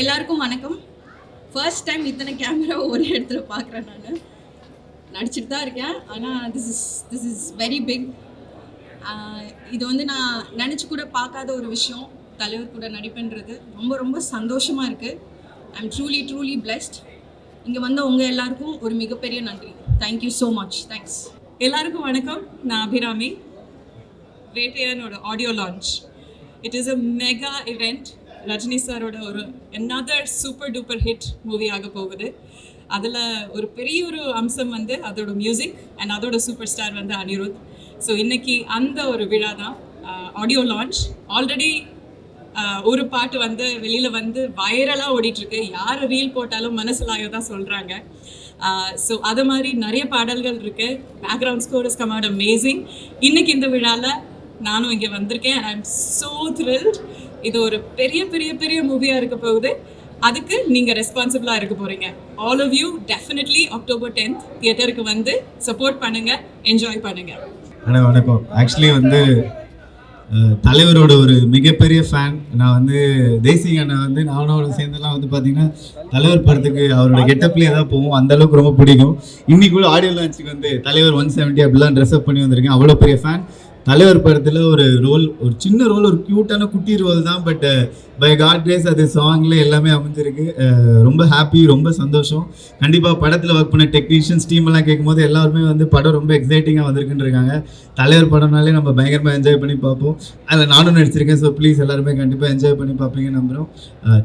எல்லாருக்கும் வணக்கம். First time இத்தனை கேமரா ஒரே இடத்துல பார்க்குறேன் நான். நடிச்சிட்டு தான் இருக்கேன். ஆனால் this is this is very big இது வந்து நான் நினச்சி கூட பார்க்காத ஒரு விஷயம். தலைவர் கூட நடிப்புன்றது. ரொம்ப ரொம்ப சந்தோஷமாக இருக்குது I am truly truly blessed இங்கே வந்த உங்கள் எல்லாருக்கும் ஒரு மிகப்பெரிய நன்றி. தேங்க்யூ ஸோ மச் தேங்க்ஸ் எல்லாருக்கும் வணக்கம். நான் Abhirami. வேட்டையனோட audio launch it is a mega event Rajini சாரோட ஒரு என்னதர் சூப்பர் டூப்பர் ஹிட் மூவி ஆக போகுது. அதில் ஒரு பெரிய ஒரு அம்சம் வந்து அதோட மியூசிக் அண்ட் அதோட சூப்பர் ஸ்டார் வந்து அனிருத். ஸோ இன்னைக்கு அந்த ஒரு விழா தான் ஆடியோ லான்ச் ஆல்ரெடி ஒரு பாட்டு வந்து வெளியில் வந்து வைரலாக ஓடிட்டுருக்கு. யார் ரீல் போட்டாலும் மனசிலாயோ தான் சொல்கிறாங்க ஸோ அது மாதிரி நிறைய பாடல்கள் இருக்கு. Background score is come amazing இன்னைக்கு இந்த விழாவில் நானும் இங்கே வந்திருக்கேன். ஐ எம் ஸோ த்ரில்ட் இது ஒரு பெரிய பெரிய பெரிய மூவியாக இருக்க போகுது. அதுக்கு நீங்கள் ரெஸ்பான்சிபிளாக இருக்க போகிறீங்க all of you definitely October tenth தியேட்டருக்கு வந்து சப்போர்ட் பண்ணுங்கள் என்ஜாய் பண்ணுங்கள் அண்ணா வணக்கம். ஆக்சுவலி வந்து தலைவரோட ஒரு மிகப்பெரிய ஃபேன் நான் வந்து தேசிய அண்ணன் வந்து நானும் சேர்ந்தெல்லாம் வந்து பார்த்தீங்கன்னா தலைவர் படத்துக்கு அவரோட கெட்டப்லேயே தான் போவோம். அந்த அளவுக்கு ரொம்ப பிடிக்கும். இன்னைக்குள்ள ஆடியோ லான்ச்சுக்கு வந்து தலைவர் ஒன் செவன்ட்டி அப்படிலாம் ட்ரெஸ்அப் பண்ணி வந்திருக்கேன். அவ்வளோ பெரிய ஃபேன் தலைவர் படத்தில் ஒரு ரோல் ஒரு சின்ன ரோல் ஒரு க்யூட்டான குட்டி ரோல் தான் பட் பை காட் கிரேஸ் அது சாங்ல எல்லாமே அமைஞ்சிருக்கு. Uh, ரொம்ப ஹாப்பி ரொம்ப சந்தோஷம். கண்டிப்பாக படத்தில் ஒர்க் பண்ண டெக்னீஷியன்ஸ் டீம் எல்லாம் கேட்கும்போது எல்லாருமே வந்து படம் ரொம்ப எக்ஸைட்டிங்காக வந்திருக்குன்னு இருக்காங்க. தலைவர் படம்னாலே நம்ம பயங்கரமாக என்ஜாய் பண்ணி பார்ப்போம். அதில் நானும் நடிச்சிருக்கேன் ஸோ ப்ளீஸ் எல்லாருமே கண்டிப்பாக என்ஜாய் பண்ணி பார்ப்பீங்க நம்புகிறோம்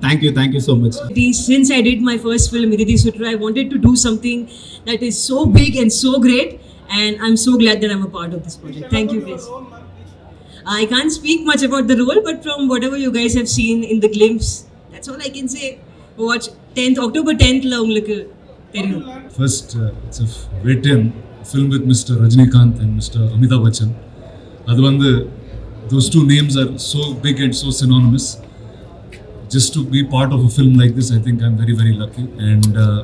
thank you thank you so much since I did my first film இறுதி சுற்று I wanted to do something that is so big and so great and I'm so glad that I'm a part of this project. Thank you, guys. I can't speak much about the role, but from whatever you guys have seen in the glimpse, that's all I can say. Watch 10th, October 10th, la உங்களுக்கு தெரியும் First, uh, it's a Veteran film with Mr. Rajinikanth and Mr. Amitabh Bachchan. அது வந்து those two names are so big and so synonymous. Just to be part of a film like this, I think I'm very, very lucky. And uh,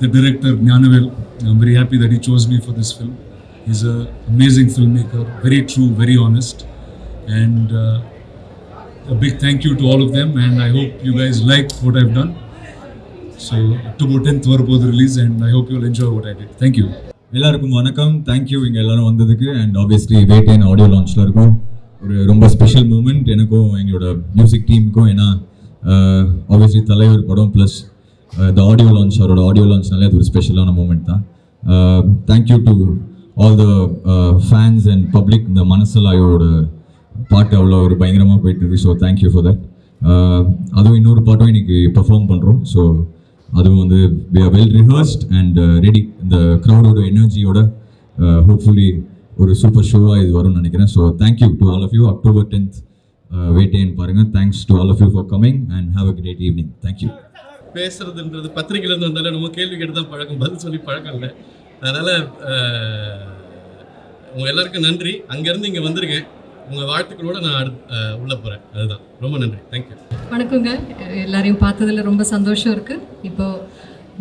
the director, Jnanavel, I'm very happy that he chose me for this film. He's an amazing filmmaker, very true, very honest. And uh, a big thank you to all of them. And I hope you guys like what I've done. So October 10th வரப்போகுது release and I hope you'll enjoy what I did thank you எல்லாருக்கும் வணக்கம் thank you இங்கே எல்லாரும் வந்ததுக்கு and obviously Vettaiyan audio லான்ச்சில் இருக்கும் ஒரு ரொம்ப ஸ்பெஷல் மூமெண்ட் எனக்கும் எங்களோட மியூசிக் டீமுக்கும் ஏன்னா ஆப்வியஸ்லி தலைவர் படம் ப்ளஸ் த ஆடியோ லான்ச் அவரோட ஆடியோ லான்ச்னாலே அது ஒரு ஸ்பெஷலான மூமெண்ட் தான். Thank you to all the fans and public இந்த மனசலாயோட பாட்டு அவ்வளோ ஒரு பயங்கரமாக போயிட்டு இருக்கு. ஸோ தேங்க்யூ ஃபார் தட் அதுவும் இன்னொரு பாட்டும் இன்னைக்கு பெர்ஃபார்ம் பண்ணுறோம் ஸோ அதுவும் வந்து வெல் ரிஹர்ஸ்ட் அண்ட் ரெடி இந்த க்ரௌடோட எனர்ஜியோட ஹோப்ஃபுல்லி ஒரு சூப்பர் ஷோவாக இது வரும்னு நினைக்கிறேன். So thank you to all of you October tenth வெயிட்டேன் பாருங்கள் thanks to all of you for coming and have a great evening thank you பேசுறதுன்றது பத்திரிகையிலேருந்து வந்தாலே நம்ம கேள்வி கேட்டு தான் பழக்கம் பதில் சொல்லி பழக்கம் இல்லை அதனால் உங்கள் எல்லாருக்கும் நன்றி. அங்கேருந்து இங்கே வந்திருக்கேன் உங்கள் வாழ்த்துக்களோட நான் அடுத் உள்ளே உள்ள போகிறேன் அதுதான். ரொம்ப நன்றி. தேங்க்யூ வணக்கங்க. எல்லாரையும் பார்த்ததுல ரொம்ப சந்தோஷம் இருக்குது இப்போ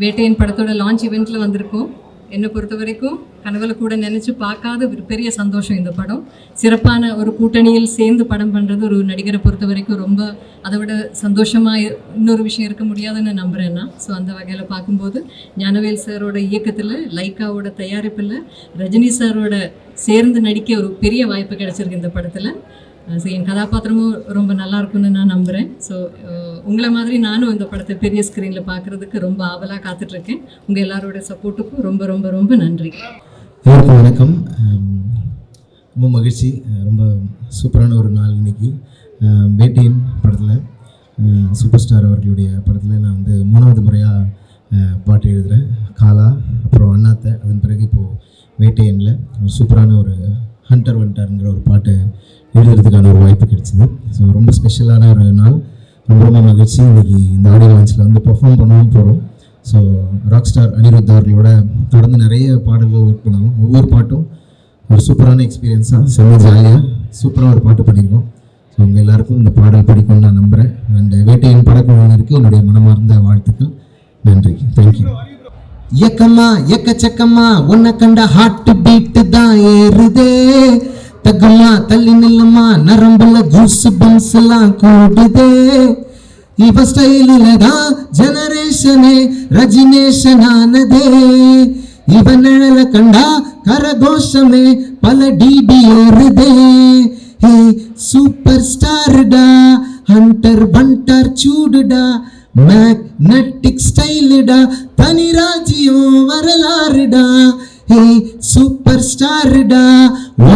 வேட்டையின் படத்தோட லான்ச் இவெண்ட்டில் வந்திருக்கோம். என்னை பொறுத்த வரைக்கும் கனவுல கூட நினச்சி பார்க்காத ஒரு பெரிய சந்தோஷம் இந்த படம். சிறப்பான ஒரு கூட்டணியில் சேர்ந்து படம் பண்ணுறது ஒரு நடிகரை பொறுத்த வரைக்கும் ரொம்ப அதை விட சந்தோஷமாக இன்னொரு விஷயம் இருக்க முடியாதுன்னு நம்புகிறேன் நான் ஸோ அந்த வகையில் பார்க்கும்போது ஞானவேல் சாரோட இயக்கத்தில் லைக்காவோட தயாரிப்பில் ரஜினி சாரோட சேர்ந்து நடிக்க ஒரு பெரிய வாய்ப்பு கிடைச்சிருக்கு இந்த படத்தில். ஸோ என் கதாபாத்திரமும் ரொம்ப நல்லா இருக்கும்னு நான் நம்புகிறேன் ஸோ உங்களை மாதிரி நானும் இந்த படத்தை பெரிய ஸ்க்ரீனில் பார்க்குறதுக்கு ரொம்ப ஆவலாக காத்துட்ருக்கேன். உங்கள் எல்லாரோட சப்போர்ட்டுக்கும் ரொம்ப ரொம்ப ரொம்ப நன்றி. எல்லாருக்கும் வணக்கம். ரொம்ப மகிழ்ச்சி. ரொம்ப சூப்பரான ஒரு நாள் இன்னைக்கு. பேட்டியின் படத்தில் சூப்பர் ஸ்டார் அவர்களுடைய படத்தில் நான் வந்து மூணாவது முறையாக பாட்டு எழுதுகிறேன் காலா அப்புறம் அண்ணாத்தை அதன் பிறகு இப்போது வேட்டையனில். ஒரு சூப்பரான ஒரு ஹண்டர் வண்டர்ங்கிற ஒரு பாட்டு எழுதுறதுக்கான ஒரு வாய்ப்பு கிடைச்சிது. ஸோ ரொம்ப ஸ்பெஷலான ஒரு நாள். ரொம்ப மகிழ்ச்சி. இன்னைக்கு இந்த ஆடியோ லான்ச்சில் வந்து பர்ஃபார்ம் பண்ணவும் போகிறோம் ஸோ ராக் ஸ்டார் அனிருத் அவர்களோட தொடர்ந்து நிறைய பாடல்கள் ஒர்க் பண்ணுவோம் ஒவ்வொரு பாட்டும் ஒரு சூப்பரான எக்ஸ்பீரியன்ஸாக செம்ம ஜாலியாக சூப்பராக ஒரு பாட்டு பண்ணியிருக்கோம் ஸோ உங்கள் எல்லாருக்கும் இந்த பாடல் பிடிக்கும்னு நான் நம்புகிறேன் அண்ட் வேட்டையின் படக்குழுவினருக்கு என்னுடைய மனமார்ந்த வாழ்த்துக்கள். நன்றி. தேங்க்யூ இயக்கம்மா எக்கச்சக்கம்மா உன்னை கண்ட ஹார்ட் பீட்டு தான் ஏறுதே. ತಗಮ್ಮ ತಲ್ಲಿ ನಿಲ್ಲಮ್ಮ ನರಂಬಲ್ಲ ಜ್ಯೂಸ್ ಬನ್ಸಲ್ಲ ಕೂಡಿದೆ. ಇವ ಸ್ಟೈಲ್ ಇಲ್ಲದ ಜನರೇಶನೇ ರಜಿನೇಶನಾನದೇ ಇವನೆಳಲ ಕಂಡ ಕರಘೋಷಮೆ ಪಲ ಡಿ ಬಿಯೋರದೆ ಹೇ ಸೂಪರ್ ಸ್ಟಾರ್ ಡಾ ಹಂಟರ್ ಬಂಟರ್ ಚೂಡುಡಾ, ಮ್ಯಾಗ್ನೆಟಿಕ್ ಸ್ಟೈಲ್ ಡಾ ತನಿ ರಾಜಿಯೋ ಡ ஹே சூப்பர் ஸ்டாருடா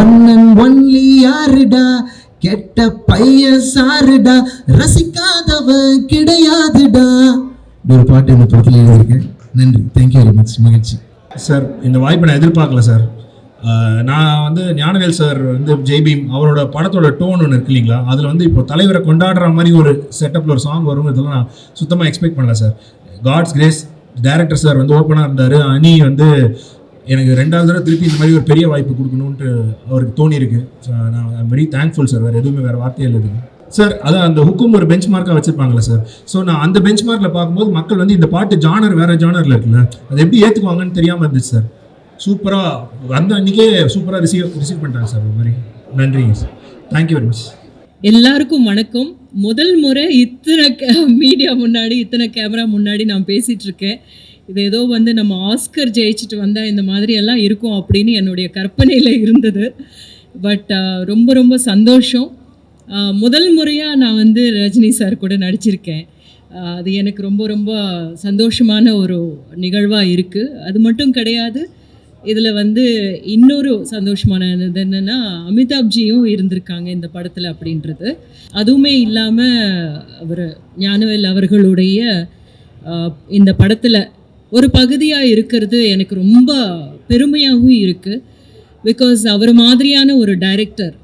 ஒன் அண்ட் ஒன்லி யாருடா? கெட்ட பைய சாருடா ரசிக்காதவ கிடையாதுடா. ஒரு பாட்டு இந்த படத்தில் எழுதியிருக்கேன். நன்றி. தேங்க்யூ வெரி மச் மகிழ்ச்சி. சார் இந்த வாய்ப்பை நான் எதிர்பார்க்கல சார் நான் வந்து ஞானவேல் சார் வந்து ஜெய்பீம் அவரோட படத்தோட டோன் ஒன்று இருக்கு இல்லைங்களா? அதில் வந்து இப்போ தலைவரை கொண்டாடுற மாதிரி ஒரு செட்டப்பில் ஒரு சாங் வருங்கிறதெல்லாம் நான் சுத்தமாக எக்ஸ்பெக்ட் பண்ணல sir God's grace director sir வந்து ஓப்பனாக இருந்தார். அனி வந்து எனக்கு ரெண்டாவது தடவை திருப்பி இந்த மாதிரி ஒரு பெரிய வாய்ப்பு கொடுக்கணுன்ட்டு அவருக்கு தோணியிருக்கு. ஸோ நான் ஐம் வெரி தேங்க்ஃபுல் சார் வேறு எதுவுமே வேறு வார்த்தையே இல்லை சார் அதான் அந்த ஹுக்கும் ஒரு பெஞ்ச் மார்க்காக வச்சிருப்பாங்களே சார் ஸோ நான் அந்த பெஞ்ச் மார்க்கில் பார்க்கும்போது மக்கள் வந்து இந்த பாட்டு ஜானர் வேறு ஜானரில் இருக்குல்ல அது எப்படி ஏற்றுக்குவாங்கன்னு தெரியாமல் இருந்துச்சு சார் சூப்பராக வந்த அன்றைக்கே சூப்பராக ரிசீவ் ரிசீவ் பண்ணிட்டாங்க சார் இந்த மாதிரி. நன்றிங்க சார் தேங்க்யூ வெரி மச் எல்லாருக்கும் வணக்கம். முதல் முறை இத்தனை மீடியா முன்னாடி இத்தனை கேமரா முன்னாடி நான் பேசிகிட்டு இருக்கேன். இது ஏதோ வந்து நம்ம ஆஸ்கர் ஜெயிச்சுட்டு வந்தால் இந்த மாதிரி எல்லாம் இருக்கும் அப்படின்னு என்னுடைய கற்பனையில் இருந்தது. பட் ரொம்ப ரொம்ப சந்தோஷம். முதல் முறையாக நான் வந்து ரஜினி சார் கூட நடிச்சிருக்கேன். அது எனக்கு ரொம்ப ரொம்ப சந்தோஷமான ஒரு நிகழ்வாக இருக்குது அது மட்டும் கிடையாது இதில் வந்து இன்னொரு சந்தோஷமானது என்னென்னா அமிதாப்ஜியும் இருந்திருக்காங்க இந்த படத்தில் அப்படின்றது. அதுவுமே இல்லாமல் அவர் ஞானவேல் அவர்களுடைய இந்த படத்தில் ஒரு பகுதியாக இருக்கிறது எனக்கு ரொம்ப பெருமையாகவும் இருக்குது பிகாஸ் அவர் மாதிரியான ஒரு டைரக்டர்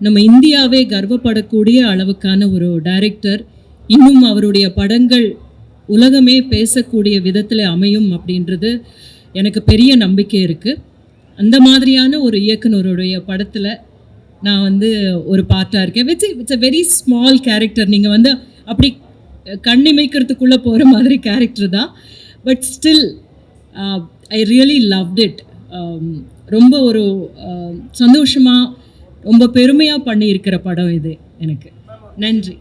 நம்ம இந்தியாவே கர்வப்படக்கூடிய அளவுக்கான ஒரு டைரக்டர் இன்னும் அவருடைய படங்கள் உலகமே பேசக்கூடிய விதத்தில் அமையும் அப்படின்றது எனக்கு பெரிய நம்பிக்கை இருக்குது அந்த மாதிரியான ஒரு இயக்குனருடைய படத்தில் நான் வந்து ஒரு பார்ட்டாக இருக்கேன். விட்ஸ் it's a very small character நீங்கள் வந்து அப்படி கண்ணிமைக்கிறதுக்குள்ளே போகிற மாதிரி கேரக்டர் தான். But still I really loved it ரொம்ப ஒரு uh, சந்தோஷமாக ரொம்ப பெருமையாக பண்ணியிருக்கிற படம் இது எனக்கு. நன்றி.